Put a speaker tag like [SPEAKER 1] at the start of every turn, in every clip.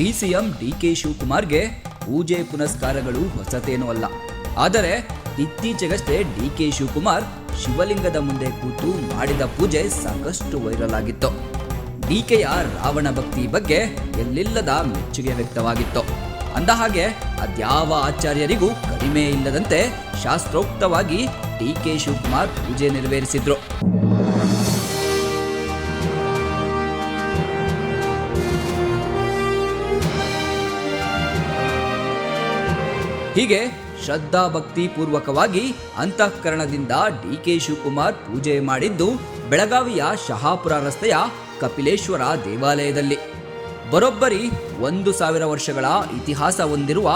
[SPEAKER 1] DCM DK ಶಿವಕುಮಾರ್ಗೆ ಪೂಜೆ ಪುನಸ್ಕಾರಗಳು ಹೊಸತೇನೂ ಅಲ್ಲ. ಆದರೆ ಇತ್ತೀಚೆಗಷ್ಟೇ ಡಿ ಕೆ ಶಿವಕುಮಾರ್ ಶಿವಲಿಂಗದ ಮುಂದೆ ಕೂತು ಮಾಡಿದ ಪೂಜೆ ಸಾಕಷ್ಟು ವೈರಲ್ ಆಗಿತ್ತು. ಡಿಕೆಯ ರಾವಣ ಭಕ್ತಿ ಬಗ್ಗೆ ಎಲ್ಲಿಲ್ಲದ ಮೆಚ್ಚುಗೆ ವ್ಯಕ್ತವಾಗಿತ್ತು. ಅಂದಹಾಗೆ ಅದ್ಯಾವ ಆಚಾರ್ಯರಿಗೂ ಕಡಿಮೆ ಇಲ್ಲದಂತೆ ಶಾಸ್ತ್ರೋಕ್ತವಾಗಿ ಡಿ ಕೆ ಶಿವಕುಮಾರ್ ಪೂಜೆ ನೆರವೇರಿಸಿದ್ರು. ಹೀಗೆ ಶ್ರದ್ಧಾ ಭಕ್ತಿ ಪೂರ್ವಕವಾಗಿ ಅಂತಃಕರಣದಿಂದ ಡಿಕೆ ಶಿವಕುಮಾರ್ ಪೂಜೆ ಮಾಡಿದ್ದು ಬೆಳಗಾವಿಯ ಶಹಾಪುರ ರಸ್ತೆಯ ಕಪಿಲೇಶ್ವರ ದೇವಾಲಯದಲ್ಲಿ. ಬರೋಬ್ಬರಿ ಒಂದು ಸಾವಿರ ವರ್ಷಗಳ ಇತಿಹಾಸ ಹೊಂದಿರುವ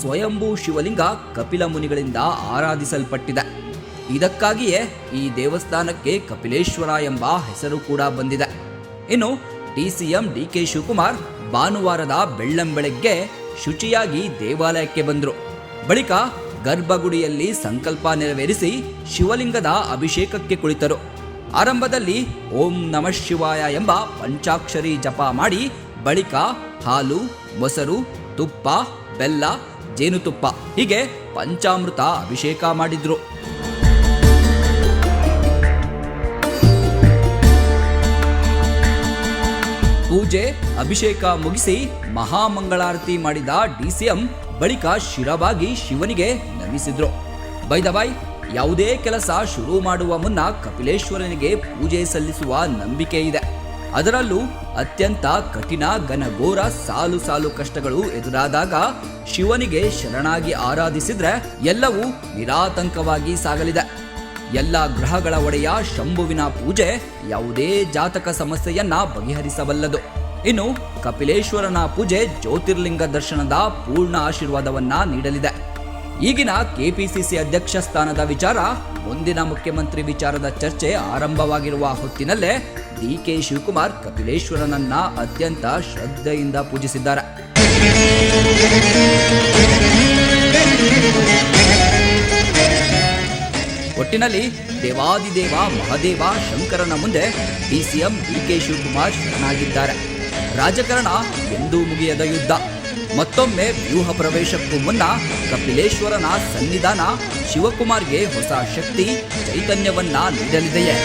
[SPEAKER 1] ಸ್ವಯಂಭೂ ಶಿವಲಿಂಗ ಕಪಿಲ ಮುನಿಗಳಿಂದ ಆರಾಧಿಸಲ್ಪಟ್ಟಿದೆ. ಇದಕ್ಕಾಗಿಯೇ ಈ ದೇವಸ್ಥಾನಕ್ಕೆ ಕಪಿಲೇಶ್ವರ ಎಂಬ ಹೆಸರು ಕೂಡ ಬಂದಿದೆ. ಇನ್ನು D CM D K Shivakumar ಭಾನುವಾರದ ಬೆಳ್ಳಂಬೆಳಗ್ಗೆ ಶುಚಿಯಾಗಿ ದೇವಾಲಯಕ್ಕೆ ಬಂದರು. ಬಳಿಕ ಗರ್ಭಗುಡಿಯಲ್ಲಿ ಸಂಕಲ್ಪ ನೆರವೇರಿಸಿ ಶಿವಲಿಂಗದ ಅಭಿಷೇಕಕ್ಕೆ ಕುಳಿತರು. ಆರಂಭದಲ್ಲಿ ಓಂ ನಮಃ ಶಿವಾಯ ಎಂಬ ಪಂಚಾಕ್ಷರಿ ಜಪ ಮಾಡಿ ಬಳಿಕ ಹಾಲು, ಮೊಸರು, ತುಪ್ಪ, ಬೆಲ್ಲ, ಜೇನುತುಪ್ಪ ಹೀಗೆ ಪಂಚಾಮೃತ ಅಭಿಷೇಕ ಮಾಡಿದ್ರು. ಪೂಜೆ, ಅಭಿಷೇಕ ಮುಗಿಸಿ ಮಹಾಮಂಗಳಾರತಿ ಮಾಡಿದ ಡಿಸಿಎಂ ಬಳಿಕ ಶಿರವಾಗಿ ಶಿವನಿಗೆ ನಮಿಸಿದ್ರು. ಬೈದಬಾಯ್ ಯಾವುದೇ ಕೆಲಸ ಶುರು ಮಾಡುವ ಮುನ್ನ ಕಪಿಲೇಶ್ವರನಿಗೆ ಪೂಜೆ ಸಲ್ಲಿಸುವ ನಂಬಿಕೆ ಇದೆ. ಅದರಲ್ಲೂ ಅತ್ಯಂತ ಕಠಿಣ ಘನಘೋರ ಸಾಲು ಸಾಲು ಕಷ್ಟಗಳು ಎದುರಾದಾಗ ಶಿವನಿಗೆ ಶರಣಾಗಿ ಆರಾಧಿಸಿದ್ರೆ ಎಲ್ಲವೂ ನಿರಾತಂಕವಾಗಿ ಸಾಗಲಿದೆ. ಎಲ್ಲ ಗ್ರಹಗಳ ಒಡೆಯ ಶಂಭುವಿನ ಪೂಜೆ ಯಾವುದೇ ಜಾತಕ ಸಮಸ್ಯೆಯನ್ನ ಬಗೆಹರಿಸಬಲ್ಲದು. ಇನ್ನು ಕಪಿಲೇಶ್ವರನ ಪೂಜೆ ಜ್ಯೋತಿರ್ಲಿಂಗ ದರ್ಶನದ ಪೂರ್ಣ ಆಶೀರ್ವಾದವನ್ನ ನೀಡಲಿದೆ. ಈಗಿನ ಕೆಪಿಸಿಸಿ ಅಧ್ಯಕ್ಷ ಸ್ಥಾನದ ವಿಚಾರ, ಮುಂದಿನ ಮುಖ್ಯಮಂತ್ರಿ ವಿಚಾರದ ಚರ್ಚೆ ಆರಂಭವಾಗಿರುವ ಹೊತ್ತಿನಲ್ಲೇ ಡಿ ಕೆ ಶಿವಕುಮಾರ್ ಕಪಿಲೇಶ್ವರನನ್ನ ಅತ್ಯಂತ ಶ್ರದ್ಧೆಯಿಂದ ಪೂಜಿಸಿದ್ದಾರೆ. ಒಟ್ಟಿನಲ್ಲಿ ದೇವಾದಿದೇವ, ಮಹಾದೇವ, ಶಂಕರನ ಮುಂದೆ ಡಿಸಿಎಂ ಡಿಕೆ ಶಿವಕುಮಾರ್ ಶರಣಾಗಿದ್ದಾರೆ. ರಾಜಕಾರಣ ಎಂದೂ ಮುಗಿಯದ ಯುದ್ಧ. ಮತ್ತೊಮ್ಮೆ ವ್ಯೂಹ ಪ್ರವೇಶಕ್ಕೂ ಮುನ್ನ ಕಪಿಲೇಶ್ವರನ ಸನ್ನಿಧಾನ ಶಿವಕುಮಾರ್ಗೆ ಹೊಸ ಶಕ್ತಿ, ಚೈತನ್ಯವನ್ನ ನೀಡಲಿದೆಯೇ?